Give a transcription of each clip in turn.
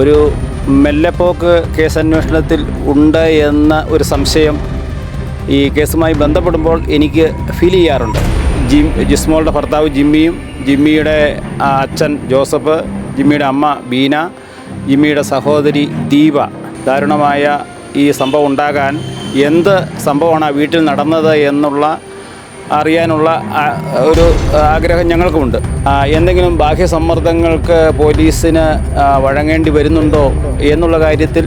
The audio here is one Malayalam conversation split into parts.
ഒരു മെല്ലെപ്പോക്ക് കേസ് അന്വേഷണത്തിൽ ഉണ്ട് എന്ന ഒരു സംശയം ഈ കേസുമായി ബന്ധപ്പെടുമ്പോൾ എനിക്ക് ഫീൽ ചെയ്യാറുണ്ട്. ജിം ജിസ്മോളുടെ ഭർത്താവ് ജിമ്മിയും ജിമ്മിയുടെ അച്ഛൻ ജോസഫ് ജിമ്മിയുടെ അമ്മ ബീന ജിമ്മിയുടെ സഹോദരി ദീപ. ദാരുണമായ ഈ സംഭവം ഉണ്ടാകാൻ എന്ത് സംഭവമാണ് ആ വീട്ടിൽ നടന്നത് എന്നുള്ള അറിയാനുള്ള ഒരു ആഗ്രഹം ഞങ്ങൾക്കുമുണ്ട്. എന്തെങ്കിലും ബാഹ്യ സമ്മർദ്ദങ്ങൾക്ക് പോലീസിന് വഴങ്ങേണ്ടി വരുന്നുണ്ടോ എന്നുള്ള കാര്യത്തിൽ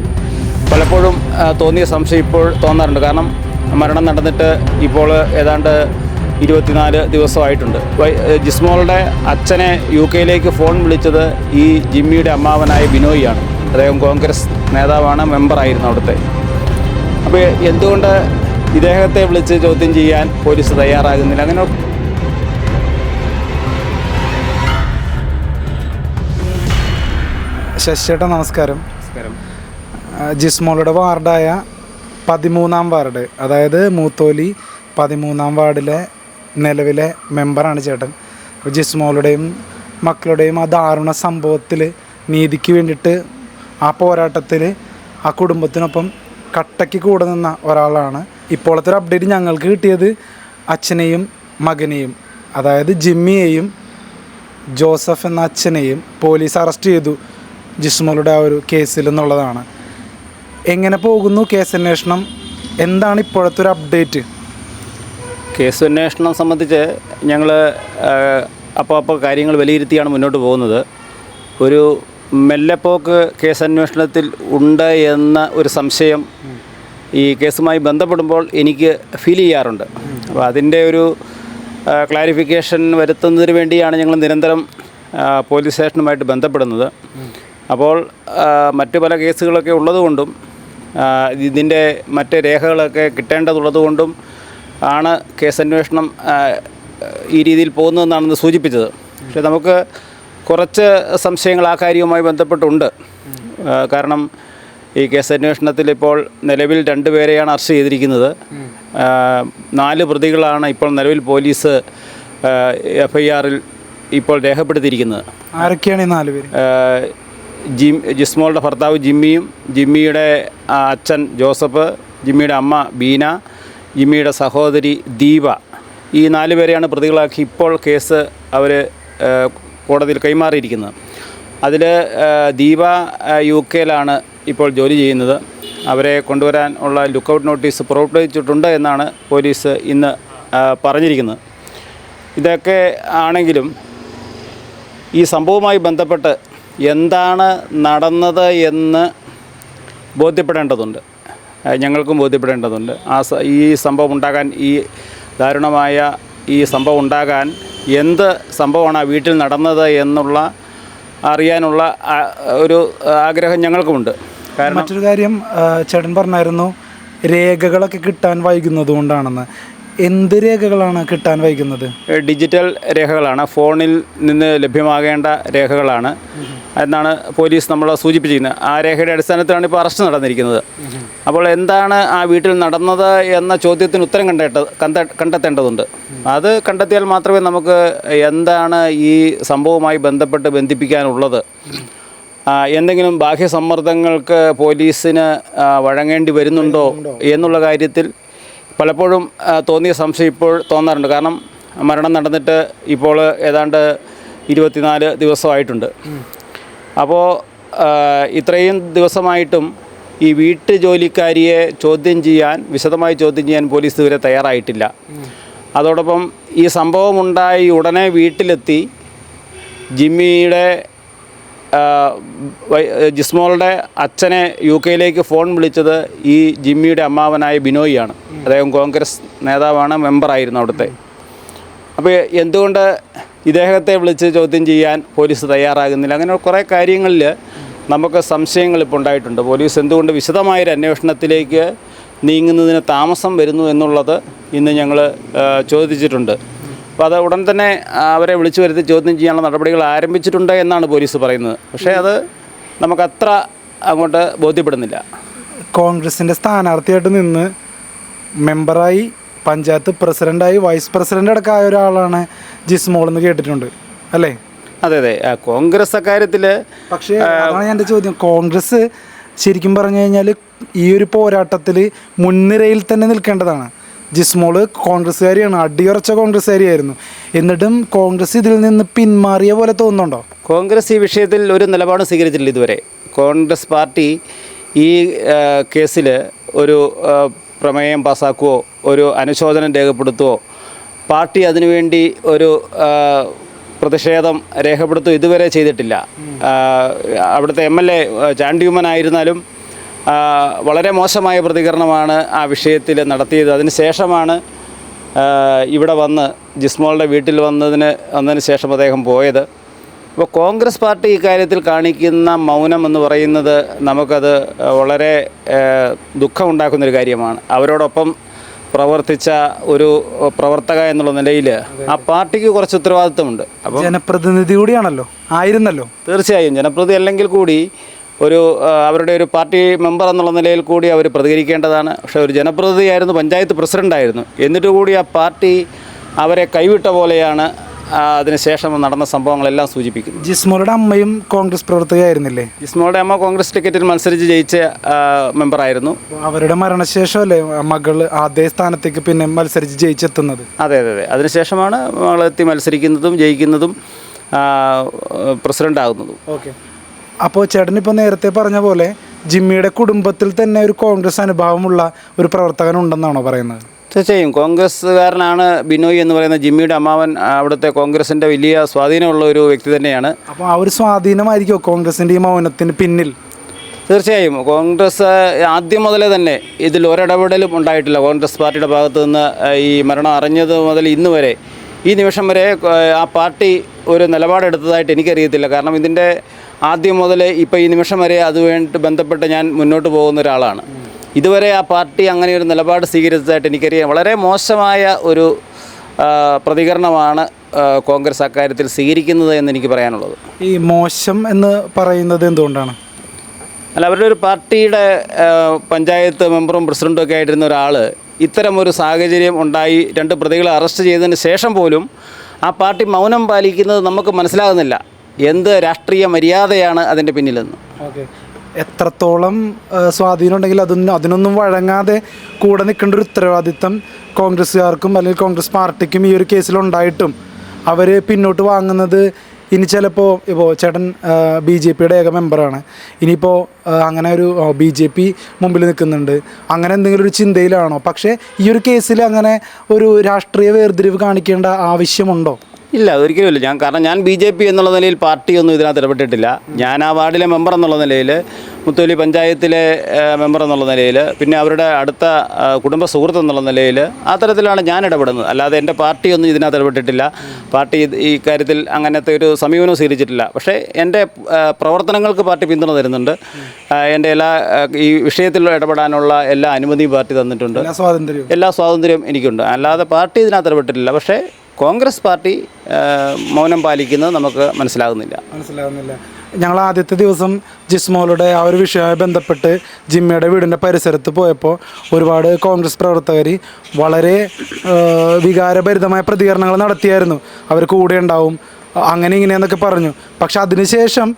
പലപ്പോഴും തോന്നിയ സംശയം ഇപ്പോൾ തോന്നാറുണ്ട്. കാരണം മരണം നടന്നിട്ട് ഇപ്പോൾ ഏതാണ്ട് ഇരുപത്തിനാല് ദിവസമായിട്ടുണ്ട്. ജിസ്മോളുടെ അച്ഛനെ യു കെയിലേക്ക് ഫോൺ വിളിച്ചത് ഈ ജിമ്മിയുടെ അമ്മാവനായ ബിനോയിയാണ്. അദ്ദേഹം കോൺഗ്രസ് നേതാവാണ് മെമ്പറായിരുന്നു അവിടുത്തെ. അപ്പോൾ എന്തുകൊണ്ട് ഇദ്ദേഹത്തെ വിളിച്ച് ചോദ്യം ചെയ്യാൻ പോലീസ് തയ്യാറാകുന്നില്ല. അങ്ങനെ ശശിയേട്ടാ നമസ്കാരം. ആ, ജിസ്മോളുടെ വാർഡായ പതിമൂന്നാം വാർഡ് അതായത് മൂത്തോലി പതിമൂന്നാം വാർഡിലെ നിലവിലെ മെമ്പറാണ് ചേട്ടൻ. ജിസ്മോളുടെയും മക്കളുടെയും ആ ദാരുണ സംഭവത്തിൽ നീതിക്ക് വേണ്ടിയിട്ട് ആ പോരാട്ടത്തിൽ ആ കുടുംബത്തിനൊപ്പം കട്ടയ്ക്ക് കൂടെ നിന്ന ഒരാളാണ് ഇപ്പോഴത്തെ ഒരു അപ്ഡേറ്റ് ഞങ്ങൾക്ക് കിട്ടിയത് അച്ഛനെയും മകനെയും അതായത് ജിമ്മിയെയും ജോസഫ് എന്ന അച്ഛനെയും പോലീസ് അറസ്റ്റ് ചെയ്തു ജിസ്മോളുടെ ആ ഒരു കേസിൽ എന്നുള്ളതാണ്. എങ്ങനെ പോകുന്നു കേസ് അന്വേഷണം? എന്താണ് ഇപ്പോഴത്തെ ഒരു അപ്ഡേറ്റ് കേസ് അന്വേഷണം സംബന്ധിച്ച് ഞങ്ങൾ അപ്പോൾ അപ്പോൾ കാര്യങ്ങൾ വിലയിരുത്തിയാണ് മുന്നോട്ട് പോകുന്നത്. ഒരു മെല്ലെപ്പോക്ക് കേസന്വേഷണത്തിൽ ഉണ്ട് എന്ന ഒരു സംശയം ഈ കേസുമായി ബന്ധപ്പെടുമ്പോൾ എനിക്ക് ഫീൽ ചെയ്യാറുണ്ട്. അപ്പോൾ അതിന്റെ ഒരു ക്ലാരിഫിക്കേഷൻ വരുത്തുന്നതിന് വേണ്ടിയാണ് ഞങ്ങൾ നിരന്തരം പോലീസ് സ്റ്റേഷനുമായിട്ട് ബന്ധപ്പെടുന്നത്. അപ്പോൾ മറ്റു പല കേസുകളൊക്കെ ഉള്ളതുകൊണ്ടും ഇതിന്റെ മറ്റ് രേഖകളൊക്കെ കിട്ടേണ്ടതുള്ളതുകൊണ്ടും ആണ് കേസന്വേഷണം ഈ രീതിയിൽ പോകുന്നതെന്നാണെന്ന് സൂചിപ്പിച്ചത്. പക്ഷെ നമുക്ക് കുറച്ച് സംശയങ്ങൾ ആ കാര്യവുമായി ബന്ധപ്പെട്ടുണ്ട്. കാരണം ഈ കേസ് അന്വേഷണത്തിൽ ഇപ്പോൾ നിലവിൽ രണ്ടുപേരെയാണ് അറസ്റ്റ് ചെയ്തിരിക്കുന്നത്. നാല് പ്രതികളാണ് ഇപ്പോൾ നിലവിൽ പോലീസ് എഫ്ഐആറിൽ ഐ ആറിൽ ഇപ്പോൾ രേഖപ്പെടുത്തിയിരിക്കുന്നത്. ആരൊക്കെയാണ് ഈ നാല് പേര്? ജിം ജിസ്മോളുടെ ഭർത്താവ് ജിമ്മിയും ജിമ്മിയുടെ അച്ഛൻ ജോസഫ് ജിമ്മിയുടെ അമ്മ ബീന ജിമ്മിയുടെ സഹോദരി ദീപ. ഈ നാല് പേരെയാണ് പ്രതികളാക്കി ഇപ്പോൾ കേസ് അവർ കോടതിയിൽ കൈമാറിയിരിക്കുന്നത്. അതിൽ ദീപ യു കെയിലാണ് ഇപ്പോൾ ജോലി ചെയ്യുന്നത്. അവരെ കൊണ്ടുവരാൻ ഉള്ള ലുക്കൗട്ട് നോട്ടീസ് പുറപ്പെടുവിച്ചിട്ടുണ്ട് എന്നാണ് പോലീസ് ഇന്ന് പറഞ്ഞിരിക്കുന്നത്. ഇതൊക്കെ ആണെങ്കിലും ഈ സംഭവവുമായി ബന്ധപ്പെട്ട് എന്താണ് നടന്നത് എന്ന് ബോധ്യപ്പെടേണ്ടതുണ്ട്. ഞങ്ങൾക്കും ബോധ്യപ്പെടേണ്ടതുണ്ട്. ആ ഈ സംഭവം ഉണ്ടാകാൻ ഈ ദാരുണമായ ഈ സംഭവം ഉണ്ടാകാൻ എന്ത് സംഭവമാണ് ആ വീട്ടിൽ നടന്നത് എന്നുള്ള അറിയാനുള്ള ഒരു ആഗ്രഹം ഞങ്ങൾക്കുമുണ്ട്. മറ്റൊരു കാര്യം ചേട്ടൻ പറഞ്ഞായിരുന്നു രേഖകളൊക്കെ കിട്ടാൻ വൈകുന്നത് കൊണ്ടാണെന്ന്. എന്ത് രേഖകളാണ് കിട്ടാൻ വൈകുന്നത്? ഡിജിറ്റൽ രേഖകളാണ്. ഫോണിൽ നിന്ന് ലഭ്യമാകേണ്ട രേഖകളാണ്. എന്നാണ് പോലീസ് നമ്മളെ സൂചിപ്പിച്ചിരിക്കുന്നത്. ആ രേഖയുടെ അടിസ്ഥാനത്തിലാണ് ഇപ്പോൾ അറസ്റ്റ് നടന്നിരിക്കുന്നത്. അപ്പോൾ എന്താണ് ആ വീട്ടിൽ നടന്നത് എന്ന ചോദ്യത്തിന് ഉത്തരം കണ്ടെത്ത കണ്ട കണ്ടെത്തേണ്ടതുണ്ട്. അത് കണ്ടെത്തിയാൽ മാത്രമേ നമുക്ക് എന്താണ് ഈ സംഭവവുമായി ബന്ധപ്പെട്ട് ബന്ധിപ്പിക്കാനുള്ളത്. എന്തെങ്കിലും ബാഹ്യ സമ്മർദ്ദങ്ങൾക്ക് പോലീസിന് വഴങ്ങേണ്ടി വരുന്നുണ്ടോ എന്നുള്ള കാര്യത്തിൽ പലപ്പോഴും തോന്നിയ സംശയം ഇപ്പോൾ തോന്നാറുണ്ട്. കാരണം മരണം നടന്നിട്ട് ഇപ്പോൾ ഏതാണ്ട് ഇരുപത്തിനാല് ദിവസമായിട്ടുണ്ട്. അപ്പോൾ ഇത്രയും ദിവസമായിട്ടും ഈ വീട്ടു ജോലിക്കാരിയെ ചോദ്യം ചെയ്യാൻ വിശദമായി ചോദ്യം ചെയ്യാൻ പോലീസ് ഇതുവരെ തയ്യാറായിട്ടില്ല. അതോടൊപ്പം ഈ സംഭവമുണ്ടായി ഉടനെ വീട്ടിലെത്തി ജിമ്മിയുടെ ജിസ്മോളുടെ അച്ഛനെ യു കെയിലേക്ക് ഫോൺ വിളിച്ചത് ഈ ജിമ്മിയുടെ അമ്മാവനായ ബിനോയിയാണ്. അദ്ദേഹം കോൺഗ്രസ് നേതാവാണ് മെമ്പറായിരുന്നു അവിടുത്തെ. അപ്പോൾ എന്തുകൊണ്ട് ഇദ്ദേഹത്തെ വിളിച്ച് ചോദ്യം ചെയ്യാൻ പോലീസ് തയ്യാറാകുന്നില്ല? അങ്ങനെ കുറേ കാര്യങ്ങളിൽ നമുക്ക് സംശയങ്ങൾ ഇപ്പോൾ ഉണ്ടായിട്ടുണ്ട്. പോലീസ് എന്തുകൊണ്ട് വിശദമായൊരു അന്വേഷണത്തിലേക്ക് നീങ്ങുന്നതിന് താമസം വരുന്നു എന്നുള്ളത് ഇന്ന് ഞങ്ങൾ ചോദിച്ചിട്ടുണ്ട്. അപ്പോൾ അത് ഉടൻ തന്നെ അവരെ വിളിച്ചു വരുത്തി ചോദ്യം ചെയ്യാനുള്ള നടപടികൾ ആരംഭിച്ചിട്ടുണ്ട് എന്നാണ് പോലീസ് പറയുന്നത്. പക്ഷേ അത് നമുക്കത്ര അങ്ങോട്ട് ബോധ്യപ്പെടുന്നില്ല. കോൺഗ്രസിന്റെ സ്ഥാനാർത്ഥിയായിട്ട് നിന്ന് മെമ്പറായി പഞ്ചായത്ത് പ്രസിഡന്റായി വൈസ് പ്രസിഡന്റ് അടക്കമായ ഒരാളാണ് ജിസ്മോൾ എന്ന് കേട്ടിട്ടുണ്ട് അല്ലേ? അതെ അതെ. കോൺഗ്രസ് അക്കാര്യത്തിൽ പക്ഷേ അതാണ് എന്റെ ചോദ്യം. കോൺഗ്രസ് ശരിക്കും പറഞ്ഞു കഴിഞ്ഞാൽ ഈ ഒരു പോരാട്ടത്തിൽ മുൻനിരയിൽ തന്നെ നിൽക്കേണ്ടതാണ്. ജിസ്മോൾ കോൺഗ്രസ്സുകാരിയാണ് അടിയുറച്ച കോൺഗ്രസ്സുകാരിയായിരുന്നു. എന്നിട്ടും കോൺഗ്രസ് ഇതിൽ നിന്ന് പിന്മാറിയ പോലെ തോന്നുന്നുണ്ടോ? കോൺഗ്രസ് ഈ വിഷയത്തിൽ ഒരു നിലപാട് സ്വീകരിച്ചില്ല ഇതുവരെ. കോൺഗ്രസ് പാർട്ടി ഈ കേസിൽ ഒരു പ്രമേയം പാസ്സാക്കുകയോ ഒരു അനുശോചനം രേഖപ്പെടുത്തുകയോ പാർട്ടി അതിനുവേണ്ടി ഒരു പ്രതിഷേധം രേഖപ്പെടുത്തുകയോ ഇതുവരെ ചെയ്തിട്ടില്ല. അവിടുത്തെ എം എൽ എ ചാണ്ടിയുമ്മൻ ആയിരുന്നാലും വളരെ മോശമായ പ്രതികരണമാണ് ആ വിഷയത്തിൽ നടത്തിയത്. അതിന് ശേഷമാണ് ആ, ഇവിടെ വന്ന് ജിസ്മോളുടെ വീട്ടിൽ വന്നതിന് വന്നതിന് ശേഷം അദ്ദേഹം പോയത്. അപ്പോൾ കോൺഗ്രസ് പാർട്ടി ഇക്കാര്യത്തിൽ കാണിക്കുന്ന മൗനം എന്ന് പറയുന്നത് നമുക്കത് വളരെ ദുഃഖമുണ്ടാക്കുന്നൊരു കാര്യമാണ്. അവരോടൊപ്പം പ്രവർത്തിച്ച ഒരു പ്രവർത്തക എന്നുള്ള നിലയിൽ ആ പാർട്ടിക്ക് കുറച്ച് ഉത്തരവാദിത്വമുണ്ട്. അപ്പോൾ ജനപ്രതിനിധി കൂടിയാണല്ലോ ആയിരുന്നല്ലോ. തീർച്ചയായും ജനപ്രതി അല്ലെങ്കിൽ കൂടി ഒരു അവരുടെ ഒരു പാർട്ടി മെമ്പർ എന്നുള്ള നിലയിൽ കൂടി അവർ പ്രതികരിക്കേണ്ടതാണ്. പക്ഷേ ഒരു ജനപ്രതിനിധിയായിരുന്നു പഞ്ചായത്ത് പ്രസിഡന്റായിരുന്നു എന്നിട്ട് കൂടി ആ പാർട്ടി അവരെ കൈവിട്ട പോലെയാണ് അതിനുശേഷം നടന്ന സംഭവങ്ങളെല്ലാം സൂചിപ്പിക്കുന്നു ജിസ്മോളുടെ അമ്മയും കോൺഗ്രസ് പ്രവർത്തകയായിരുന്നില്ലേ? ജിസ്മോളുടെ അമ്മ കോൺഗ്രസ് ടിക്കറ്റിൽ മത്സരിച്ച് ജയിച്ച മെമ്പറായിരുന്നു അവരുടെ മരണശേഷം അല്ലേ മകൾ അതേ സ്ഥാനത്തേക്ക് പിന്നെ മത്സരിച്ച് ജയിച്ചെത്തുന്നത്? അതെ അതെ അതെ. അതിനുശേഷമാണ് മകളെത്തി മത്സരിക്കുന്നതും ജയിക്കുന്നതും പ്രസിഡന്റ് പ്രസിഡന്റ് ആകുന്നതും ഓക്കെ. അപ്പോൾ ചേട്ടനിപ്പോൾ നേരത്തെ പറഞ്ഞ പോലെ ജിമ്മിയുടെ കുടുംബത്തിൽ തന്നെ ഒരു കോൺഗ്രസ് അനുഭാവമുള്ള ഒരു പ്രവർത്തകൻ ഉണ്ടെന്നാണോ പറയുന്നത്? തീർച്ചയായും. കോൺഗ്രസ്സുകാരനാണ് ബിനോയ് എന്ന് പറയുന്ന ജിമ്മിയുടെ അമ്മാവൻ അവിടുത്തെ കോൺഗ്രസിന്റെ വലിയ സ്വാധീനമുള്ള ഒരു വ്യക്തി തന്നെയാണ്. അപ്പോൾ ആ ഒരു സ്വാധീനമായിരിക്കും കോൺഗ്രസിന്റെ ഈ മൗനത്തിന് പിന്നിൽ? തീർച്ചയായും. കോൺഗ്രസ് ആദ്യം മുതലേ തന്നെ ഇതിൽ ഒരിടപെടലും ഉണ്ടായിട്ടില്ല. കോൺഗ്രസ് പാർട്ടിയുടെ ഭാഗത്തു നിന്ന് ഈ മരണം അറിഞ്ഞത് മുതൽ ഇന്ന് വരെ. ഈ നിമിഷം വരെ ആ, ആ പാർട്ടി ഒരു നിലപാടെടുത്തതായിട്ട് എനിക്കറിയത്തില്ല. കാരണം ഇതിന്റെ ആദ്യം മുതൽ ഇപ്പോൾ ഈ നിമിഷം വരെ അതുമായിട്ട് ബന്ധപ്പെട്ട് ഞാൻ മുന്നോട്ട് പോകുന്ന ഒരാളാണ്. ഇതുവരെ ആ പാർട്ടി അങ്ങനെ ഒരു നിലപാട് സ്വീകരിച്ചതായിട്ട് എനിക്കറിയാം. വളരെ മോശമായ ഒരു പ്രതികരണമാണ് കോൺഗ്രസ് അക്കാര്യത്തിൽ സ്വീകരിക്കുന്നത് എന്ന് എനിക്ക് പറയാനുള്ളത്. ഈ മോശം എന്ന് പറയുന്നത് എന്തുകൊണ്ടാണ്? അല്ല അവരുടെ ഒരു പാർട്ടിയുടെ പഞ്ചായത്ത് മെമ്പറും പ്രസിഡന്റും ഒക്കെ ആയിട്ടിരുന്ന ഒരാൾ ഇത്തരം ഒരു സാഹചര്യം ഉണ്ടായി രണ്ട് പ്രതികളെ അറസ്റ്റ് ചെയ്തതിന് ശേഷം പോലും ആ പാർട്ടി മൗനം പാലിക്കുന്നത് നമുക്ക് മനസ്സിലാകുന്നില്ല. എന്ത് രാഷ്ട്രീയ മര്യാദയാണ് അതിന്റെ പിന്നിലെന്ന്? എത്രത്തോളം സ്വാധീനം ഉണ്ടെങ്കിൽ അതൊന്നും അതിനൊന്നും വഴങ്ങാതെ കൂടെ നിൽക്കേണ്ട ഒരു ഉത്തരവാദിത്തം കോൺഗ്രസ്സുകാർക്കും അല്ലെങ്കിൽ കോൺഗ്രസ് പാർട്ടിക്കും ഈ ഒരു കേസിലുണ്ടായിട്ടും അവർ പിന്നോട്ട് വാങ്ങുന്നത് ഇനി ചിലപ്പോൾ ഇപ്പോൾ ചേട്ടൻ ബി ജെ പിയുടെ ഏക മെമ്പറാണ്. ഇനിയിപ്പോൾ അങ്ങനെ ഒരു ബി ജെ പി മുമ്പിൽ നിൽക്കുന്നുണ്ട്. അങ്ങനെ എന്തെങ്കിലും ഒരു ചിന്തയിലാണോ? പക്ഷേ ഈ ഒരു കേസിൽ അങ്ങനെ ഒരു രാഷ്ട്രീയ വേർതിരിവ് കാണിക്കേണ്ട ആവശ്യമുണ്ടോ? ഇല്ല ഒരിക്കലുമില്ല ഞാൻ കാരണം ഞാൻ ബി ജെ പി എന്നുള്ള നിലയിൽ പാർട്ടിയൊന്നും ഇതിനകത്ത് ഇടപെട്ടിട്ടില്ല. ഞാൻ ആ വാർഡിലെ മെമ്പർ എന്നുള്ള നിലയിൽ മുത്തോലി പഞ്ചായത്തിലെ മെമ്പർ എന്നുള്ള നിലയിൽ പിന്നെ അവരുടെ അടുത്ത കുടുംബ സുഹൃത്ത് എന്നുള്ള നിലയിൽ ആ തരത്തിലാണ് ഞാൻ ഇടപെടുന്നത്. അല്ലാതെ എന്റെ പാർട്ടിയൊന്നും ഇതിനകത്ത് ഇടപെട്ടിട്ടില്ല. പാർട്ടി ഈ കാര്യത്തിൽ അങ്ങനത്തെ ഒരു സമീപനം സ്വീകരിച്ചിട്ടില്ല. പക്ഷേ എന്റെ പ്രവർത്തനങ്ങൾക്ക് പാർട്ടി പിന്തുണ തരുന്നുണ്ട്. എന്റെ എല്ലാ ഈ വിഷയത്തിൽ ഇടപെടാനുള്ള എല്ലാ അനുമതിയും പാർട്ടി തന്നിട്ടുണ്ട്. എല്ലാ സ്വാതന്ത്ര്യവും. എല്ലാ സ്വാതന്ത്ര്യവും എനിക്കുണ്ട്. അല്ലാതെ പാർട്ടി ഇതിനകത്ത് ഇടപെട്ടിട്ടില്ല. പക്ഷേ കോൺഗ്രസ് പാർട്ടി മൗനം പാലിക്കുന്നത് നമുക്ക് മനസ്സിലാകുന്നില്ല. മനസ്സിലാകുന്നില്ല. ഞങ്ങൾ ആദ്യത്തെ ദിവസം ജിസ്മോളുടെ ആ ഒരു വിഷയവുമായി ബന്ധപ്പെട്ട് ജിമ്മയുടെ വീടിന്റെ പരിസരത്ത് പോയപ്പോൾ ഒരുപാട് കോൺഗ്രസ് പ്രവർത്തകർ വളരെ വികാരഭരിതമായ പ്രതികരണങ്ങൾ നടത്തിയായിരുന്നു. അവർ കൂടെ ഉണ്ടാവും അങ്ങനെ ഇങ്ങനെയെന്നൊക്കെ പറഞ്ഞു. പക്ഷെ അതിനുശേഷം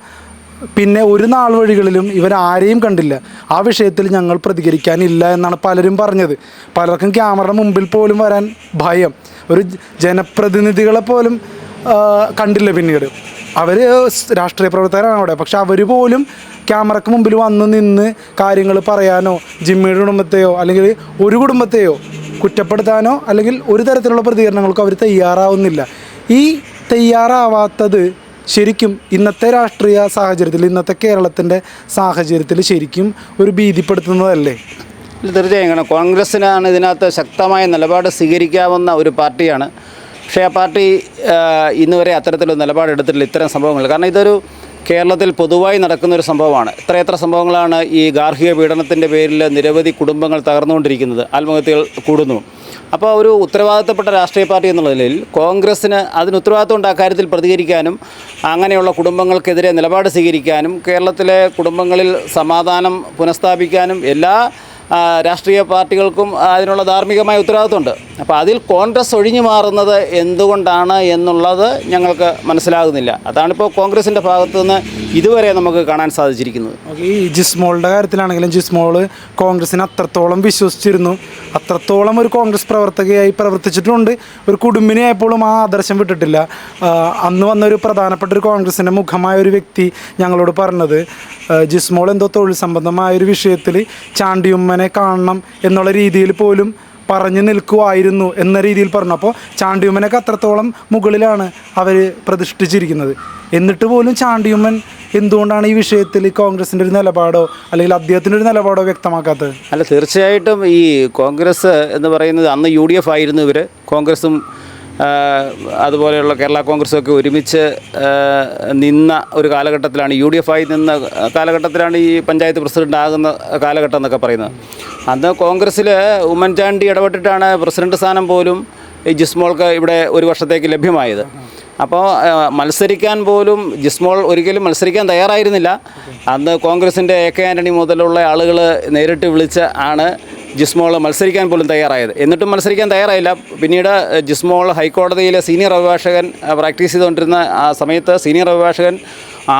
പിന്നെ ഒരു നാൾ വഴികളിലും ഇവരാരെയും കണ്ടില്ല. ആ വിഷയത്തിൽ ഞങ്ങൾ പ്രതികരിക്കാനില്ല എന്നാണ് പലരും പറഞ്ഞത്. പലർക്കും ക്യാമറ മുമ്പിൽ പോലും വരാൻ ഭയം. ഒരു ജനപ്രതിനിധികളെ പോലും കണ്ടില്ല പിന്നീട്. അവർ രാഷ്ട്രീയ പ്രവർത്തകരാണ് അവിടെ. പക്ഷെ അവർ പോലും ക്യാമറയ്ക്ക് മുമ്പിൽ വന്ന് നിന്ന് കാര്യങ്ങൾ പറയാനോ ജിമ്മിയുടെ കുടുംബത്തെയോ അല്ലെങ്കിൽ ഒരു കുടുംബത്തെയോ കുറ്റപ്പെടുത്താനോ അല്ലെങ്കിൽ ഒരു തരത്തിലുള്ള പ്രതികരണങ്ങൾക്കോ അവർ തയ്യാറാവുന്നില്ല. ഈ തയ്യാറാവാത്തത് ശരിക്കും ഇന്നത്തെ രാഷ്ട്രീയ സാഹചര്യത്തിൽ ഇന്നത്തെ കേരളത്തിന്റെ സാഹചര്യത്തിൽ ശരിക്കും ഒരു ഭീതിപ്പെടുത്തുന്നതല്ലേ? തീർച്ചയായും കാരണം കോൺഗ്രസ്സിനാണ് ഇതിനകത്ത് ശക്തമായ നിലപാട് സ്വീകരിക്കാവുന്ന ഒരു പാർട്ടിയാണ്. പക്ഷേ ആ പാർട്ടി ഇന്നുവരെ ഇന്ന് വരെ അത്തരത്തിലൊരു നിലപാടെടുത്തിട്ടില്ല ഇത്തരം സംഭവങ്ങൾ കാരണം ഇതൊരു കേരളത്തിൽ പൊതുവായി നടക്കുന്ന ഒരു സംഭവമാണ്. എത്രയെത്ര സംഭവങ്ങളാണ് ഈ ഗാർഹിക പീഡനത്തിന്റെ പേരിൽ നിരവധി കുടുംബങ്ങൾ തകർന്നുകൊണ്ടിരിക്കുന്നത്. ആത്മഹത്യകൾ കൂടുന്നു. അപ്പോൾ ഒരു ഉത്തരവാദിത്തപ്പെട്ട രാഷ്ട്രീയ പാർട്ടി എന്നുള്ള നിലയിൽ കോൺഗ്രസ്സിന് അതിന് ഉത്തരവാദിത്വം ഉണ്ട് അക്കാര്യത്തിൽ പ്രതികരിക്കാനും അങ്ങനെയുള്ള കുടുംബങ്ങൾക്കെതിരെ നിലപാട് സ്വീകരിക്കാനും കേരളത്തിലെ കുടുംബങ്ങളിൽ സമാധാനം പുനഃസ്ഥാപിക്കാനും എല്ലാ രാഷ്ട്രീയ പാർട്ടികൾക്കും അതിനുള്ള ധാർമ്മികമായ ഉത്തരവാദിത്വമുണ്ട്. അപ്പോൾ അതിൽ കോൺഗ്രസ് ഒഴിഞ്ഞു മാറുന്നത് എന്തുകൊണ്ടാണ് എന്നുള്ളത് ഞങ്ങൾക്ക് മനസ്സിലാകുന്നില്ല. അതാണിപ്പോൾ കോൺഗ്രസിന്റെ ഭാഗത്തു നിന്ന് ഇതുവരെ നമുക്ക് കാണാൻ സാധിച്ചിരിക്കുന്നത്. ഈ ജിസ്മോളുടെ കാര്യത്തിലാണെങ്കിലും ജിസ്മോൾ കോൺഗ്രസിനെ അത്രത്തോളം വിശ്വസിച്ചിരുന്നു. അത്രത്തോളം ഒരു കോൺഗ്രസ് പ്രവർത്തകയായി പ്രവർത്തിച്ചിട്ടുണ്ട്. ഒരു കുടുംബിനെയായപ്പോഴും ആ ആദർശം വിട്ടിട്ടില്ല. അന്ന് വന്ന ഒരു പ്രധാനപ്പെട്ട ഒരു കോൺഗ്രസിന്റെ മുഖമായ ഒരു വ്യക്തി ഞങ്ങളോട് പറഞ്ഞത് ജിസ്മോൾ എന്തോ തൊഴിൽ സംബന്ധമായ ഒരു വിഷയത്തിൽ ചാണ്ടിയുമ്മനെ കാണണം എന്നുള്ള രീതിയിൽ പോലും പറഞ്ഞു നിൽക്കുമായിരുന്നു എന്ന രീതിയിൽ പറഞ്ഞു. അപ്പോൾ ചാണ്ടിയുമ്മനൊക്കെ അത്രത്തോളം മുകളിലാണ് അവർ പ്രതിഷ്ഠിച്ചിരിക്കുന്നത്. എന്നിട്ട് പോലും ചാണ്ടിയുമ്മൻ എന്തുകൊണ്ടാണ് ഈ വിഷയത്തിൽ കോൺഗ്രസിന്റെ ഒരു നിലപാടോ അല്ലെങ്കിൽ അദ്ദേഹത്തിന്റെ ഒരു നിലപാടോ വ്യക്തമാക്കാത്തത്? അല്ല തീർച്ചയായിട്ടും ഈ കോൺഗ്രസ് എന്ന് പറയുന്നത് അന്ന് യു ആയിരുന്നു ഇവർ കോൺഗ്രസും അതുപോലെയുള്ള കേരള കോൺഗ്രസ്സൊക്കെ ഒരുമിച്ച് നിന്ന ഒരു കാലഘട്ടത്തിലാണ് യു ഡി എഫ് ആയി നിന്ന കാലഘട്ടത്തിലാണ് ഈ പഞ്ചായത്ത് പ്രസിഡന്റ് ആകുന്ന കാലഘട്ടം എന്നൊക്കെ പറയുന്നത്. അന്ന് കോൺഗ്രസ്സിൽ ഉമ്മൻചാണ്ടി ഇടപെട്ടിട്ടാണ് പ്രസിഡന്റ് സ്ഥാനം പോലും ഈ ജിസ്മോൾക്ക് ഇവിടെ ഒരു വർഷത്തേക്ക് ലഭ്യമായത്. അപ്പോൾ മത്സരിക്കാൻ പോലും ജിസ്മോൾ ഒരിക്കലും മത്സരിക്കാൻ തയ്യാറായിരുന്നില്ല. അന്ന് കോൺഗ്രസിന്റെ എ കെ ആന്റണി മുതലുള്ള ആളുകൾ നേരിട്ട് വിളിച്ച് ആണ് ജിസ്മോൾ മത്സരിക്കാൻ പോലും തയ്യാറായത്. എന്നിട്ടും മത്സരിക്കാൻ തയ്യാറായില്ല. പിന്നീട് ജിസ്മോൾ ഹൈക്കോടതിയിലെ സീനിയർ അഭിഭാഷകൻ പ്രാക്ടീസ് ചെയ്തുകൊണ്ടിരുന്ന ആ സമയത്ത് സീനിയർ അഭിഭാഷകൻ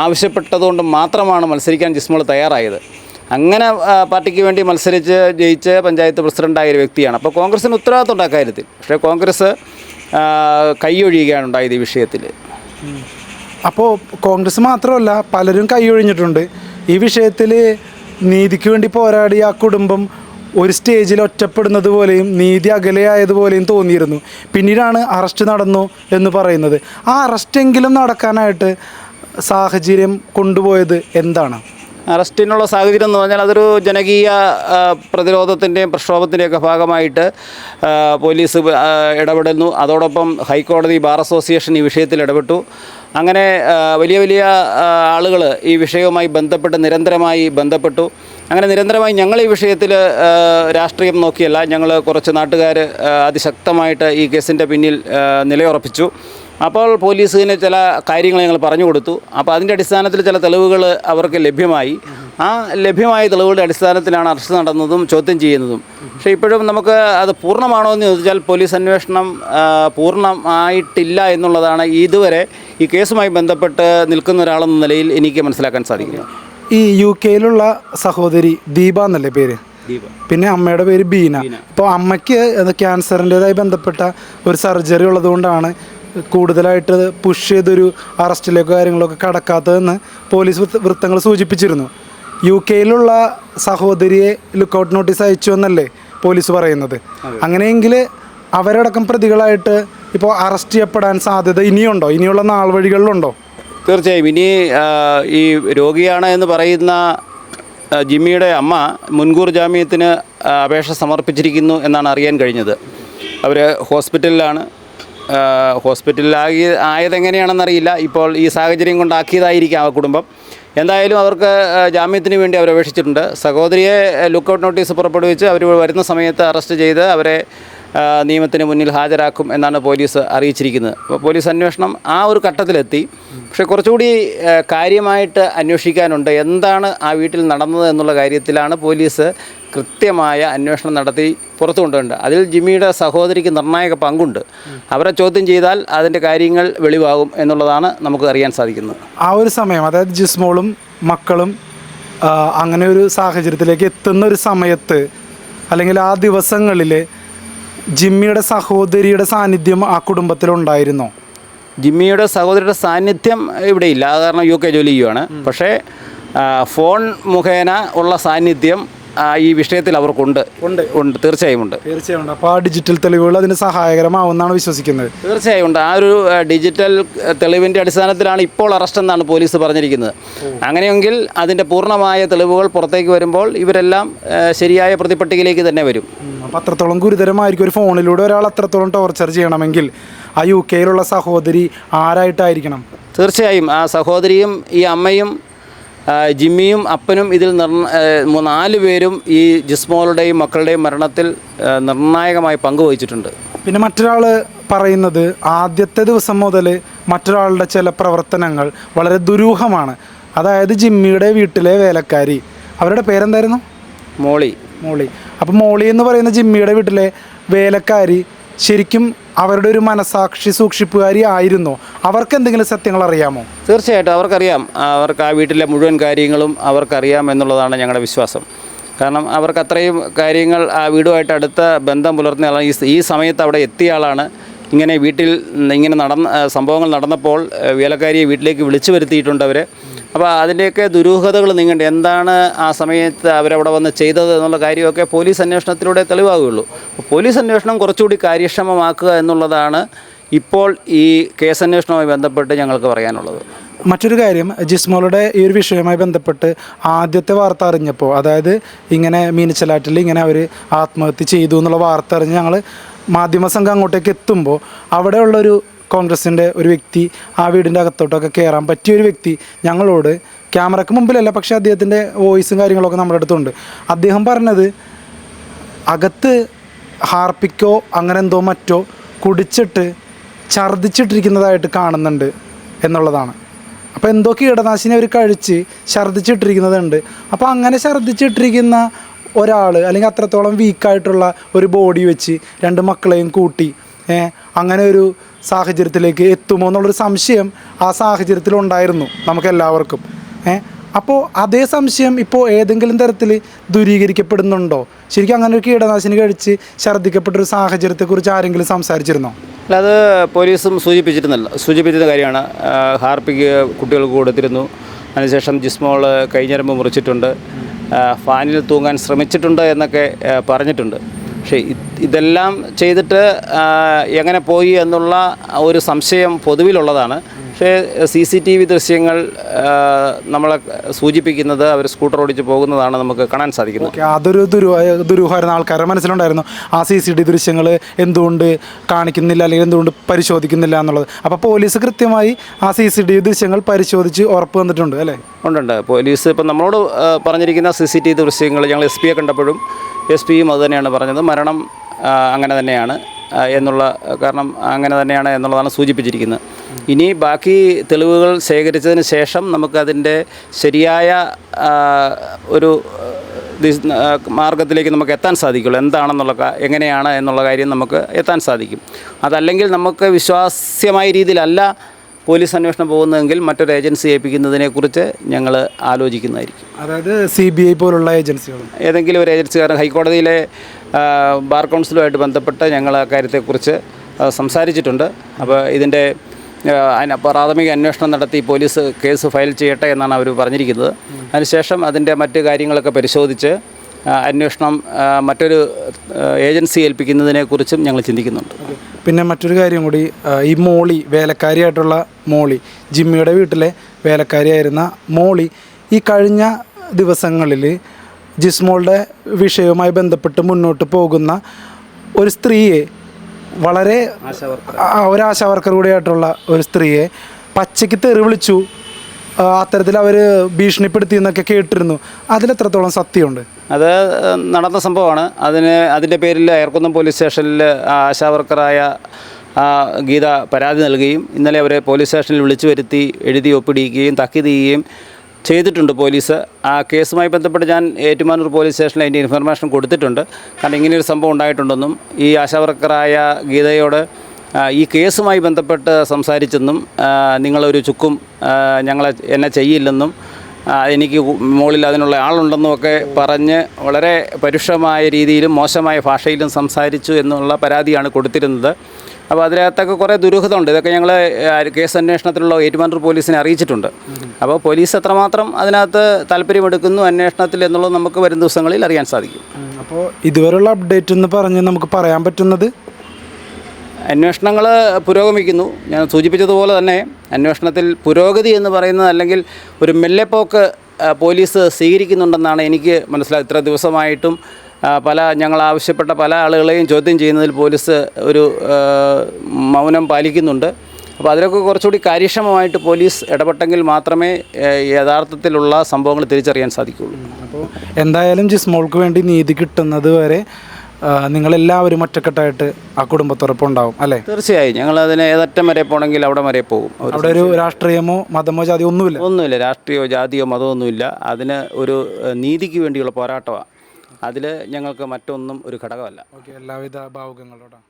ആവശ്യപ്പെട്ടതുകൊണ്ട് മാത്രമാണ് മത്സരിക്കാൻ ജിസ്മോൾ തയ്യാറായത്. അങ്ങനെ പാർട്ടിക്ക് വേണ്ടി മത്സരിച്ച് ജയിച്ച് പഞ്ചായത്ത് പ്രസിഡന്റായ ഒരു വ്യക്തിയാണ്. അപ്പോൾ കോൺഗ്രസിന് ഉത്തരവാദിത്വം ഉണ്ട് അക്കാര്യത്തിൽ പക്ഷേ കോൺഗ്രസ് കൈയൊഴിയുകയാണ് ഉണ്ടായത് ഈ വിഷയത്തിൽ. അപ്പോൾ കോൺഗ്രസ് മാത്രമല്ല പലരും കൈയൊഴിഞ്ഞിട്ടുണ്ട്. ഈ വിഷയത്തിൽ നീതിക്ക് വേണ്ടി പോരാടിയ ആ കുടുംബം ഒരു സ്റ്റേജിൽ ഒറ്റപ്പെടുന്നത് പോലെയും നീതി അകലെയായതുപോലെയും തോന്നിയിരുന്നു. പിന്നീടാണ് അറസ്റ്റ് നടന്നു എന്ന് പറയുന്നത്. ആ അറസ്റ്റെങ്കിലും നടക്കാനായിട്ട് സാഹചര്യം കൊണ്ടുപോയത് എന്താണ്? അറസ്റ്റിനുള്ള സാഹചര്യം എന്ന് പറഞ്ഞാൽ അതൊരു ജനകീയ പ്രതിരോധത്തിന്റെയും പ്രക്ഷോഭത്തിന്റെയൊക്കെ ഭാഗമായിട്ട് പോലീസ് ഇടപെടുന്നു അതോടൊപ്പം ഹൈക്കോടതി ബാർ അസോസിയേഷൻ ഈ വിഷയത്തിൽ ഇടപെട്ടു. അങ്ങനെ വലിയ വലിയ ആളുകൾ ഈ വിഷയവുമായി ബന്ധപ്പെട്ട് നിരന്തരമായി ബന്ധപ്പെട്ടു. അങ്ങനെ നിരന്തരമായി ഞങ്ങൾ ഈ വിഷയത്തിൽ രാഷ്ട്രീയം നോക്കിയല്ല. ഞങ്ങൾ കുറച്ച് നാട്ടുകാർ അതിശക്തമായിട്ട് ഈ കേസിന്റെ പിന്നിൽ നിലയുറപ്പിച്ചു. അപ്പോൾ പോലീസിന് ചില കാര്യങ്ങൾ ഞങ്ങൾ പറഞ്ഞു കൊടുത്തു. അപ്പോൾ അതിന്റെ അടിസ്ഥാനത്തിൽ ചില തെളിവുകൾ അവർക്ക് ലഭ്യമായി. ആ ലഭ്യമായ തെളിവുകളുടെ അടിസ്ഥാനത്തിലാണ് അറസ്റ്റ് നടന്നതും ചോദ്യം ചെയ്യുന്നതും. പക്ഷേ ഇപ്പോഴും നമുക്ക് അത് പൂർണമാണോ എന്ന് ചോദിച്ചാൽ പോലീസ് അന്വേഷണം പൂർണമായിട്ടില്ല എന്നുള്ളതാണ്. ഇതുവരെ ഈ കേസുമായി ബന്ധപ്പെട്ട് നിൽക്കുന്ന ഒരാളെന്ന നിലയിൽ എനിക്ക് മനസ്സിലാക്കാൻ സാധിക്കുന്നത് ഈ യു കെയിലുള്ള സഹോദരി ദീപ എന്നല്ലേ പേര്? പിന്നെ അമ്മയുടെ പേര് ബീന. ഇപ്പോൾ അമ്മയ്ക്ക് ക്യാൻസറിന്റെതായി ബന്ധപ്പെട്ട ഒരു സർജറി ഉള്ളതുകൊണ്ടാണ് കൂടുതലായിട്ട് പുഷ് ചെയ്തൊരു അറസ്റ്റിലേക്കോ കാര്യങ്ങളൊക്കെ കടക്കാത്തതെന്ന് പോലീസ് വൃത്തങ്ങൾ സൂചിപ്പിച്ചിരുന്നു. യു കെയിലുള്ള സഹോദരിയെ ലുക്കൗട്ട് നോട്ടീസ് അയച്ചു എന്നല്ലേ പോലീസ് പറയുന്നത്. അങ്ങനെയെങ്കിൽ അവരടക്കം പ്രതികളായിട്ട് ഇപ്പോൾ അറസ്റ്റ് ചെയ്യപ്പെടാൻ സാധ്യത ഇനിയുണ്ടോ? ഇനിയുള്ള നാൾ വഴികളിലുണ്ടോ? തീർച്ചയായും. ഇനി ഈ രോഗിയാണ് എന്ന് പറയുന്ന ജിമ്മിയുടെ അമ്മ മുൻകൂർ ജാമ്യത്തിന് അപേക്ഷ സമർപ്പിച്ചിരിക്കുന്നു എന്നാണ് അറിയാൻ കഴിഞ്ഞത്. അവർ ഹോസ്പിറ്റലിലാണ്. ഹോസ്പിറ്റലിലാകി ആയതെങ്ങനെയാണെന്നറിയില്ല. ഇപ്പോൾ ഈ സാഹചര്യം കൊണ്ടാക്കിയതായിരിക്കാം ആ കുടുംബം. എന്തായാലും അവർക്ക് ജാമ്യത്തിന് വേണ്ടി അവർ അപേക്ഷിച്ചിട്ടുണ്ട് സഹോദരിയെ ലുക്കൗട്ട് നോട്ടീസ് പുറപ്പെടുവിച്ച് അവർ വരുന്ന സമയത്ത് അറസ്റ്റ് ചെയ്ത് അവരെ നിയമത്തിന് മുന്നിൽ ഹാജരാക്കും എന്നാണ് പോലീസ് അറിയിച്ചിരിക്കുന്നത്. അപ്പോൾ പോലീസ് അന്വേഷണം ആ ഒരു ഘട്ടത്തിലെത്തി. പക്ഷെ കുറച്ചുകൂടി കാര്യമായിട്ട് അന്വേഷിക്കാനുണ്ട്. എന്താണ് ആ വീട്ടിൽ നടന്നത് എന്നുള്ള കാര്യത്തിലാണ് പോലീസ് കൃത്യമായ അന്വേഷണം നടത്തി പുറത്തു കൊണ്ടുവരേണ്ടത്. അതിൽ ജിമ്മിയുടെ സഹോദരിക്ക് നിർണായക പങ്കുണ്ട്. അവരെ ചോദ്യം ചെയ്താൽ അതിന്റെ കാര്യങ്ങൾ വെളിവാകും എന്നുള്ളതാണ് നമുക്ക് അറിയാൻ സാധിക്കുന്നത്. ആ ഒരു സമയം അതായത് ജിസ്മോളും മക്കളും അങ്ങനെ ഒരു സാഹചര്യത്തിലേക്ക് എത്തുന്ന ഒരു സമയത്ത് അല്ലെങ്കിൽ ആ ദിവസങ്ങളിൽ ജിമ്മിയുടെ സഹോദരിയുടെ സാന്നിധ്യം ആ കുടുംബത്തിലുണ്ടായിരുന്നോ ജിമ്മിയുടെ സഹോദരിയുടെ സാന്നിധ്യം ഇവിടെ അത് കാരണം യു കെ ജോലി ചെയ്യുവാണ്. പക്ഷേ ഫോൺ മുഖേന ഉള്ള സാന്നിധ്യം ഈ വിഷയത്തിൽ അവർക്കുണ്ട്. ഉണ്ട്. ഉണ്ട്. തീർച്ചയായും ഉണ്ട്. തീർച്ചയായും ഉണ്ട്. അപ്പോൾ ആ ഡിജിറ്റൽ തെളിവുകൾ അതിന് സഹായകരമാവുമെന്നാണ് വിശ്വസിക്കുന്നത്. തീർച്ചയായും ഉണ്ട്. ആ ഒരു ഡിജിറ്റൽ തെളിവിന്റെ അടിസ്ഥാനത്തിലാണ് ഇപ്പോൾ അറസ്റ്റ് എന്നാണ് പോലീസ് പറഞ്ഞിരിക്കുന്നത്. അങ്ങനെയെങ്കിൽ അതിന്റെ പൂർണമായ തെളിവുകൾ പുറത്തേക്ക് വരുമ്പോൾ ഇവരെല്ലാം ശരിയായ പ്രതിപട്ടികയിലേക്ക് തന്നെ വരും. അപ്പോൾ അത്രത്തോളം ഗുരുതരമായിരിക്കും ഒരു ഫോണിലൂടെ ഒരാൾ അത്രത്തോളം ടോർച്ചർ ചെയ്യണമെങ്കിൽ ആ യു കെയിലുള്ള സഹോദരി ആരായിട്ടായിരിക്കണം? തീർച്ചയായും ആ സഹോദരിയും ഈ അമ്മയും ജിമ്മിയും അപ്പനും ഇതിൽ നാല് പേരും ഈ ജിസ്മോളുടെയും മക്കളുടെയും മരണത്തിൽ നിർണായകമായി പങ്കുവഹിച്ചിട്ടുണ്ട്. പിന്നെ മറ്റൊരാൾ പറയുന്നത് ആദ്യത്തെ ദിവസം മുതൽ മറ്റൊരാളുടെ ചില പ്രവർത്തനങ്ങൾ വളരെ ദുരൂഹമാണ്. അതായത് ജിമ്മിയുടെ വീട്ടിലെ വേലക്കാരി. അവരുടെ പേരെന്തായിരുന്നു? മോളി. മോളി. അപ്പോൾ മോളി എന്ന് പറയുന്ന ജിമ്മിയുടെ വീട്ടിലെ വേലക്കാരി ശരിക്കും അവരുടെ ഒരു മനസാക്ഷി സൂക്ഷിപ്പുകാരി ആയിരുന്നു. അവർക്ക് എന്തെങ്കിലും സത്യങ്ങൾ അറിയാമോ? തീർച്ചയായിട്ടും അവർക്കറിയാം. അവർക്ക് ആ വീട്ടിലെ മുഴുവൻ കാര്യങ്ങളും അവർക്കറിയാം എന്നുള്ളതാണ് ഞങ്ങളുടെ വിശ്വാസം. കാരണം അവർക്ക് അത്രയും കാര്യങ്ങൾ ആ വീടുമായിട്ട് അടുത്ത ബന്ധം പുലർത്തുന്ന ആളാണ്. ഈ സമയത്ത് അവിടെ എത്തിയ ആളാണ്. ഇങ്ങനെ വീട്ടിൽ ഇങ്ങനെ നടന്ന സംഭവങ്ങൾ നടന്നപ്പോൾ വേലക്കാരിയെ വീട്ടിലേക്ക് വിളിച്ചു വരുത്തിയിട്ടുണ്ട് അവർ അപ്പോൾ അതിന്റെയൊക്കെ ദുരൂഹതകൾ നീങ്ങേണ്ട? എന്താണ് ആ സമയത്ത് അവരവിടെ വന്ന് ചെയ്തത് എന്നുള്ള കാര്യമൊക്കെ പോലീസ് അന്വേഷണത്തിലൂടെ തെളിവാകുകയുള്ളൂ. പോലീസ് അന്വേഷണം കുറച്ചുകൂടി കാര്യക്ഷമമാക്കുക എന്നുള്ളതാണ് ഇപ്പോൾ ഈ കേസന്വേഷണവുമായി ബന്ധപ്പെട്ട് ഞങ്ങൾക്ക് പറയാനുള്ളത്. മറ്റൊരു കാര്യം ജിസ്മോളുടെ ഈ ഒരു വിഷയവുമായി ബന്ധപ്പെട്ട് ആദ്യത്തെ വാർത്ത അറിഞ്ഞപ്പോൾ അതായത് ഇങ്ങനെ മീനച്ചലാറ്റിൽ ഇങ്ങനെ അവർ ആത്മഹത്യ ചെയ്തു എന്നുള്ള വാർത്ത അറിഞ്ഞ് ഞങ്ങൾ മാധ്യമസംഘം അങ്ങോട്ടേക്ക് എത്തുമ്പോൾ അവിടെയുള്ളൊരു കോൺഗ്രസിന്റെ ഒരു വ്യക്തി ആ വീടിന്റെ അകത്തോട്ടൊക്കെ കയറാൻ പറ്റിയ ഒരു വ്യക്തി ഞങ്ങളോട് ക്യാമറയ്ക്ക് മുമ്പിലല്ല പക്ഷേ അദ്ദേഹത്തിന്റെ വോയിസും കാര്യങ്ങളൊക്കെ നമ്മുടെ അടുത്തുണ്ട്. അദ്ദേഹം പറഞ്ഞത് അകത്ത് ഹാർപ്പിക്കോ അങ്ങനെ എന്തോ മറ്റോ കുടിച്ചിട്ട് ഛർദ്ദിച്ചിട്ടിരിക്കുന്നതായിട്ട് കാണുന്നുണ്ട് എന്നുള്ളതാണ്. അപ്പോൾ എന്തോ കീടനാശിനി അവർ കഴിച്ച് ഛർദ്ദിച്ചിട്ടിരിക്കുന്നതുണ്ട് അപ്പോൾ അങ്ങനെ ഛർദ്ദിച്ചിട്ടിരിക്കുന്ന ഒരാൾ അല്ലെങ്കിൽ അത്രത്തോളം വീക്കായിട്ടുള്ള ഒരു ബോഡി വെച്ച് രണ്ട് മക്കളെയും കൂട്ടി അങ്ങനെ ഒരു സാഹചര്യത്തിലേക്ക് എത്തുമോ എന്നുള്ളൊരു സംശയം ആ സാഹചര്യത്തിൽ ഉണ്ടായിരുന്നു നമുക്കെല്ലാവർക്കും. അപ്പോൾ അതേ സംശയം ഇപ്പോൾ ഏതെങ്കിലും തരത്തിൽ ദൂരീകരിക്കപ്പെടുന്നുണ്ടോ? ശരിക്കും അങ്ങനെ ഒരു കീടനാശിനി കഴിച്ച് ഛർദ്ദിക്കപ്പെട്ടൊരു സാഹചര്യത്തെക്കുറിച്ച് ആരെങ്കിലും സംസാരിച്ചിരുന്നോ? അല്ല അത് പോലീസും സൂചിപ്പിച്ചിരുന്നല്ല സൂചിപ്പിച്ചിരുന്ന കാര്യമാണ്. ഹാർപ്പിക്ക് കുട്ടികൾക്ക് കൊടുത്തിരുന്നു. അതിനുശേഷം ജിസ്മോൾ കൈഞ്ഞരമ്പ് മുറിച്ചിട്ടുണ്ട്. ഫാനിൽ തൂങ്ങാൻ ശ്രമിച്ചിട്ടുണ്ട് എന്നൊക്കെ പറഞ്ഞിട്ടുണ്ട്. പക്ഷേ ഇതെല്ലാം ചെയ്തിട്ട് എങ്ങനെ പോയി എന്നുള്ള ഒരു സംശയം പൊതുവിലുള്ളതാണ്. പക്ഷേ സി സി ടി വി ദൃശ്യങ്ങൾ നമ്മളെ സൂചിപ്പിക്കുന്നത് അവർ സ്കൂട്ടർ ഓടിച്ച് പോകുന്നതാണ് നമുക്ക് കാണാൻ സാധിക്കുന്നത്. അതൊരു ദുരൂഹമായിരുന്നു ആൾക്കാരെ ആൾക്കാരുടെ മനസ്സിലുണ്ടായിരുന്നു ആ സി സി ടി ദൃശ്യങ്ങൾ എന്തുകൊണ്ട് കാണിക്കുന്നില്ല അല്ലെങ്കിൽ എന്തുകൊണ്ട് പരിശോധിക്കുന്നില്ല എന്നുള്ളത്. അപ്പോൾ പോലീസ് കൃത്യമായി ആ സി സി ടി വി ദൃശ്യങ്ങൾ പരിശോധിച്ച് ഉറപ്പ് വന്നിട്ടുണ്ട് അല്ലേ? ഉണ്ടുണ്ട്. പോലീസ് ഇപ്പം നമ്മളോട് പറഞ്ഞിരിക്കുന്ന സി സി ടി വി ദൃശ്യങ്ങൾ ഞങ്ങൾ എസ് പിയെ കണ്ടപ്പോഴും എസ് പിയും അത് തന്നെയാണ് പറഞ്ഞത്. മരണം അങ്ങനെ തന്നെയാണ്. എന്നുള്ള കാരണം അങ്ങനെ തന്നെയാണ് എന്നുള്ളതാണ് സൂചിപ്പിച്ചിരിക്കുന്നത്. ഇനി ബാക്കി തെളിവുകൾ ശേഖരിച്ചതിന് ശേഷം നമുക്കതിന്റെ ശരിയായ ഒരു മാർഗത്തിലേക്ക് നമുക്ക് എത്താൻ സാധിക്കുള്ളൂ. എന്താണെന്നുള്ള എങ്ങനെയാണ് എന്നുള്ള കാര്യം നമുക്ക് എത്താൻ സാധിക്കും. അതല്ലെങ്കിൽ നമുക്ക് വിശ്വാസ്യമായ രീതിയിലല്ല പോലീസ് അന്വേഷണം പോകുന്നതെങ്കിൽ മറ്റൊരു ഏജൻസി ഏൽപ്പിക്കുന്നതിനെക്കുറിച്ച് ഞങ്ങൾ ആലോചിക്കുന്നതായിരിക്കും. അതായത് സി ബി ഐ പോലുള്ള ഏജൻസികൾ ഏതെങ്കിലും ഒരു ഏജൻസി കാരണം ഹൈക്കോടതിയിലെ ബാർ കൗൺസിലുമായിട്ട് ബന്ധപ്പെട്ട് ഞങ്ങൾ ആ കാര്യത്തെക്കുറിച്ച് സംസാരിച്ചിട്ടുണ്ട്. അപ്പോൾ ഇതിന്റെ പ്രാഥമിക അന്വേഷണം നടത്തി പോലീസ് കേസ് ഫയൽ ചെയ്യട്ടെ എന്നാണ് അവർ പറഞ്ഞിരിക്കുന്നത്. അതിനുശേഷം അതിന്റെ മറ്റ് കാര്യങ്ങളൊക്കെ പരിശോധിച്ച് അന്വേഷണം മറ്റൊരു ഏജൻസി ഏൽപ്പിക്കുന്നതിനെക്കുറിച്ചും ഞങ്ങൾ ചിന്തിക്കുന്നുണ്ട്. പിന്നെ മറ്റൊരു കാര്യം കൂടി ഈ മോളി വേലക്കാരിയായിട്ടുള്ള മോളി ജിമ്മിയുടെ വീട്ടിലെ വേലക്കാരിയായിരുന്ന മോളി ഈ കഴിഞ്ഞ ദിവസങ്ങളിൽ ജിസ്മോളുടെ വിഷയവുമായി ബന്ധപ്പെട്ട് മുന്നോട്ട് പോകുന്ന ഒരു സ്ത്രീയെ വളരെ ഒരാശാവർക്കർ ഒരു ആശാവർക്കർ കൂടിയായിട്ടുള്ള ഒരു സ്ത്രീയെ പച്ചയ്ക്ക് തെറി വിളിച്ചു. അത്തരത്തിൽ അവർ ഭീഷണിപ്പെടുത്തി എന്നൊക്കെ കേട്ടിരുന്നു. അതിലെത്രത്തോളം സത്യമുണ്ട്? അത് നടന്ന സംഭവമാണ്. അതിന് അതിന്റെ പേരിൽ അയർക്കുന്നം പോലീസ് സ്റ്റേഷനിൽ ആശാവർക്കറായ ഗീത പരാതി നൽകുകയും ഇന്നലെ അവരെ പോലീസ് സ്റ്റേഷനിൽ വിളിച്ചു വരുത്തി എഴുതി ഒപ്പിടിക്കുകയും താക്കീത് ചെയ്യുകയും ചെയ്തിട്ടുണ്ട് പോലീസ്. ആ കേസുമായി ബന്ധപ്പെട്ട് ഞാൻ ഏറ്റുമാനൂർ പോലീസ് സ്റ്റേഷനിൽ അതിന്റെ ഇൻഫർമേഷൻ കൊടുത്തിട്ടുണ്ട്. കാരണം ഇങ്ങനെയൊരു സംഭവം ഉണ്ടായിട്ടുണ്ടെന്നും ഈ ആശാവർക്കറായ ഗീതയോട് ഈ കേസുമായി ബന്ധപ്പെട്ട് സംസാരിച്ചെന്നും നിങ്ങളൊരു ചുക്കും ഞങ്ങളെ എന്നെ ചെയ്യില്ലെന്നും എനിക്ക് മുകളിൽ അതിനുള്ള ആളുണ്ടെന്നും ഒക്കെ പറഞ്ഞ് വളരെ പരുഷമായ രീതിയിലും മോശമായ ഭാഷയിലും സംസാരിച്ചു എന്നുള്ള പരാതിയാണ് കൊടുത്തിരുന്നത്. അപ്പോൾ അതിനകത്തൊക്കെ കുറേ ദുരൂഹത ഉണ്ട് ഇതൊക്കെ ഞങ്ങൾ കേസ് അന്വേഷണത്തിലുള്ള ഏറ്റുമാനൂർ പോലീസിനെ അറിയിച്ചിട്ടുണ്ട്. അപ്പോൾ പോലീസ് എത്രമാത്രം അതിനകത്ത് താല്പര്യമെടുക്കുന്നു അന്വേഷണത്തിൽ എന്നുള്ളത് നമുക്ക് വരും ദിവസങ്ങളിൽ അറിയാൻ സാധിക്കും. അപ്പോൾ ഇതുവരെയുള്ള അപ്ഡേറ്റ് എന്ന് പറഞ്ഞ് നമുക്ക് പറയാൻ പറ്റുന്നത്? അന്വേഷണങ്ങൾ പുരോഗമിക്കുന്നു. ഞാൻ സൂചിപ്പിച്ചതുപോലെ തന്നെ അന്വേഷണത്തിൽ പുരോഗതി എന്ന് പറയുന്നത് അല്ലെങ്കിൽ ഒരു മെല്ലെപ്പോക്ക് പോലീസ് സ്വീകരിക്കുന്നുണ്ടെന്നാണ് എനിക്ക് മനസ്സിലാകുന്നത് ഇത്ര ദിവസമായിട്ടും പല ഞങ്ങൾ ആവശ്യപ്പെട്ട പല ആളുകളെയും ചോദ്യം ചെയ്യുന്നതിൽ പോലീസ് ഒരു മൗനം പാലിക്കുന്നുണ്ട്. അപ്പോൾ അതിലൊക്കെ കുറച്ചുകൂടി കാര്യക്ഷമമായിട്ട് പോലീസ് ഇടപെട്ടെങ്കിൽ മാത്രമേ യഥാർത്ഥത്തിലുള്ള സംഭവങ്ങൾ തിരിച്ചറിയാൻ സാധിക്കുകയുള്ളൂ. അപ്പോൾ എന്തായാലും ജിസ്മോൾക്ക് വേണ്ടി നീതി കിട്ടുന്നത് വരെ നിങ്ങളെല്ലാവരും ഒറ്റക്കെട്ടായിട്ട് ആ കുടുംബത്തോടൊപ്പം ഉണ്ടാവും അല്ലേ? തീർച്ചയായും. ഞങ്ങൾ അതിന് ഏതറ്റം വരെ പോകണമെങ്കിൽ അവിടെ വരെ പോകും. അവിടെ ഒരു രാഷ്ട്രീയമോ മതമോ ജാതിയോ ഒന്നുമില്ല? ഒന്നുമില്ല. രാഷ്ട്രീയമോ ജാതിയോ മതമോ ഒന്നുമില്ല. അതിന് ഒരു നീതിക്ക് വേണ്ടിയുള്ള പോരാട്ടമാണ് അതിൽ ഞങ്ങൾക്ക് മറ്റൊന്നും ഒരു ഘടകമല്ല. എല്ലാവിധ ഭാവുകങ്ങളോടാണ്.